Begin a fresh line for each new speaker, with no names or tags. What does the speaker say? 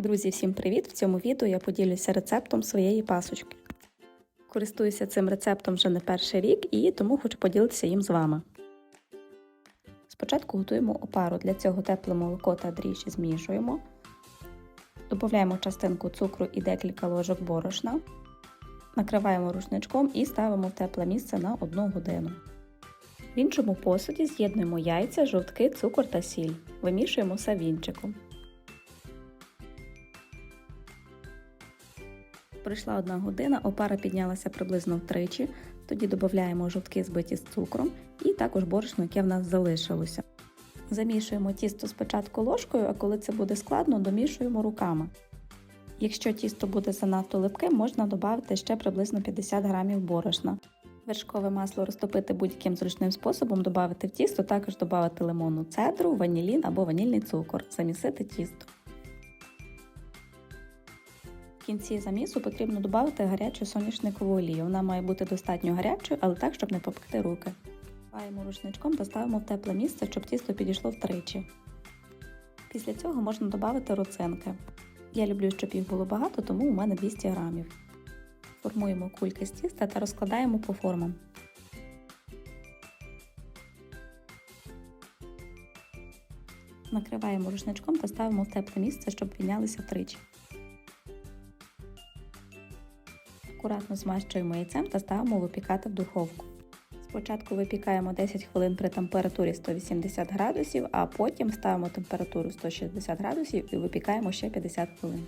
Друзі, всім привіт! В цьому відео я поділюся рецептом своєї пасочки. Користуюся цим рецептом вже не перший рік і тому хочу поділитися їм з вами. Спочатку готуємо опару. Для цього тепле молоко та дріжджі змішуємо. Додаємо частинку цукру і декілька ложок борошна. Накриваємо рушничком і ставимо в тепле місце на 1 годину. В іншому посуді з'єднуємо яйця, жовтки, цукор та сіль. Вимішуємо все вінчиком. Пройшла одна година, опара піднялася приблизно втричі. Тоді додаємо жовтки збиті з цукром і також борошно, яке в нас залишилося. Замішуємо тісто спочатку ложкою, а коли це буде складно, домішуємо руками. Якщо тісто буде занадто липке, можна додати ще приблизно 50 г борошна. Вершкове масло розтопити будь-яким зручним способом, додати в тісто, також додати лимонну цедру, ванілін або ванільний цукор, замісити тісто. В кінці замісу потрібно додати гарячу соняшникову олію. Вона має бути достатньо гарячою, але так, щоб не попекти руки. Ваємо рушничком та ставимо в тепле місце, щоб тісто підійшло втричі. Після цього можна додати роцинки. Я люблю, щоб їх було багато, тому у мене 200 грамів. Формуємо кульки з тіста та розкладаємо по формам. Накриваємо рушничком та ставимо в тепле місце, щоб піднялися втричі. Акуратно змащуємо яйцем та ставимо випікати в духовку. Спочатку випікаємо 10 хвилин при температурі 180 градусів, а потім ставимо температуру 160 градусів і випікаємо ще 50 хвилин.